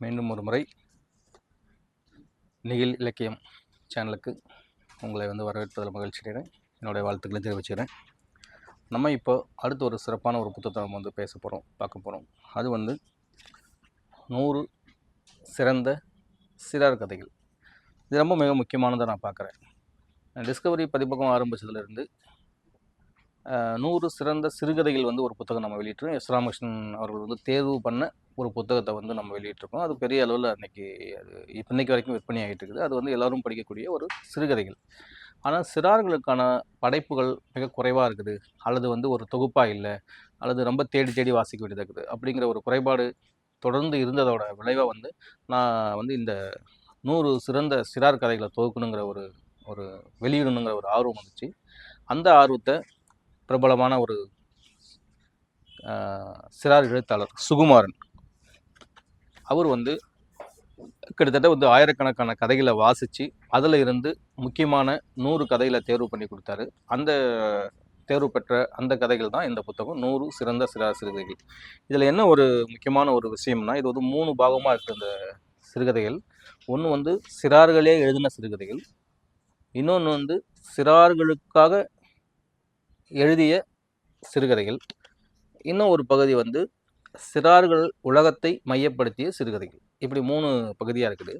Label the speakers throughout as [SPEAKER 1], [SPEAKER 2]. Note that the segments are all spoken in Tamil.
[SPEAKER 1] மீண்டும் ஒரு முறை நிகில் இலக்கியம் சேனலுக்கு உங்களை வந்து வரவேற்பதில் மகிழ்ச்சி அடைகிறேன் என்னுடைய வாழ்த்துக்களை தெரிவிச்சுக்கிறேன். நம்ம இப்போ அடுத்து ஒரு சிறப்பான ஒரு புத்தகத்தை நம்ம வந்து பேச போகிறோம் பார்க்க போகிறோம் அது வந்து நூறு சிறந்த சிறார் கதைகள். இது ரொம்ப மிக முக்கியமானதாக நான் பார்க்குறேன். டிஸ்கவரி பதிப்பகம் ஆரம்பித்ததுலேருந்து நூறு சிறந்த சிறுகதைகள் வந்து ஒரு புத்தகம் நம்ம வெளியிட்டோம் எஸ். ராமகிருஷ்ணன் அவர்கள் வந்து தேர்வு பண்ண ஒரு புத்தகத்தை வந்து நம்ம வெளியிட்டிருக்கோம். அது பெரிய அளவில் அன்னைக்கு அது இப்போ இன்னைக்கு வரைக்கும் விற்பனை ஆகிட்டு இருக்குது அது வந்து எல்லோரும் படிக்கக்கூடிய ஒரு சிறுகதைகள். ஆனால் சிறார்களுக்கான படைப்புகள் மிக குறைவாக இருக்குது. அல்லது வந்து ஒரு தொகுப்பாக இல்லை. அல்லது ரொம்ப தேடி தேடி வாசிக்க வேண்டியதாக இருக்குது. அப்படிங்கிற ஒரு குறைபாடு தொடர்ந்து இருந்ததோட விளைவாக வந்து நான் வந்து இந்த நூறு சிறந்த சிறார் கதைகளை தொகுக்கணுங்கிற ஒரு ஒரு வெளியிடணுங்கிற ஒரு ஆர்வம் வந்துச்சு. அந்த ஆர்வத்தை பிரபலமான ஒரு சிறார் எழுத்தாளர் சுகுமாரன் அவர் வந்து கிட்டத்தட்ட வந்து ஆயிரக்கணக்கான கதைகளை வாசித்து அதில் இருந்து முக்கியமான நூறு கதைகளை தேர்வு பண்ணி கொடுத்தாரு. அந்த தேர்வு பெற்ற அந்த கதைகள் தான் இந்த புத்தகம் நூறு சிறந்த சிறார் சிறுகதைகள். இதில் என்ன ஒரு முக்கியமான ஒரு விஷயம்னா இது வந்து மூணு பாகமாக இருக்கிற இந்த சிறுகதைகள். ஒன்று வந்து சிறார்களே எழுதின சிறுகதைகள். இன்னொன்று வந்து சிறார்களுக்காக எழுதிய சிறுகதைகள். இன்னும் ஒரு பகுதி வந்து சிறார்கள் உலகத்தை மையப்படுத்திய சிறுகதைகள். இப்படி மூணு பகுதியாக இருக்குது.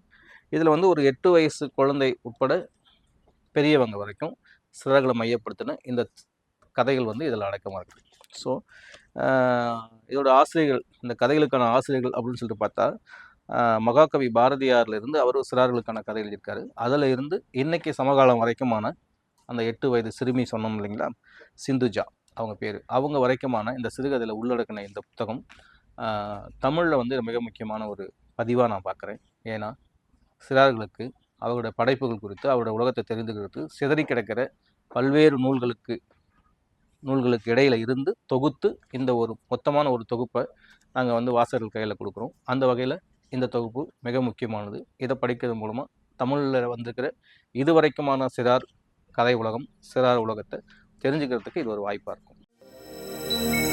[SPEAKER 1] இதில் வந்து ஒரு எட்டு வயசு குழந்தை உட்பட பெரியவங்க வரைக்கும் சிறார்களை மையப்படுத்தின இந்த கதைகள் வந்து இதில் அடக்கமாக இருக்குது. ஸோ இதோட ஆசிரியர்கள் இந்த கதைகளுக்கான ஆசிரியர்கள் அப்படின்னு சொல்லிட்டு பார்த்தா மகாகவி பாரதியார்லேருந்து அவர் சிறார்களுக்கான கதை எழுதியிருக்காரு. அதில் இருந்து இன்றைக்கி சமகாலம் வரைக்குமான அந்த எட்டு வயது சிறுமி சொன்னோம் இல்லைங்களா? சிந்துஜா. அவங்க பேர். அவங்க வரைக்குமான இந்த சிறுகதையில் உள்ளடக்கின இந்த புத்தகம் தமிழில் வந்து மிக முக்கியமான ஒரு பதிவாக நான் பார்க்குறேன் ஏன்னா சிறார்களுக்கு அவருடைய படைப்புகள் குறித்து அவருடைய உலகத்தை தெரிந்துக்கிறது சிதறி கிடக்கிற பல்வேறு நூல்களுக்கு நூல்களுக்கு இடையில் இருந்து தொகுத்து இந்த ஒரு மொத்தமான ஒரு தொகுப்பை நாங்கள் வந்து வாசகர்கள் கையில் கொடுக்குறோம். அந்த வகையில் இந்த தொகுப்பு மிக முக்கியமானது. இதை படிக்கிறது மூலமாக தமிழில் வந்திருக்கிற இதுவரைக்குமான சிறார் கதை உலகம் சிறார் உலகத்தை தெரிஞ்சுக்கிறதுக்கு இது ஒரு வாய்ப்பாக இருக்கும்.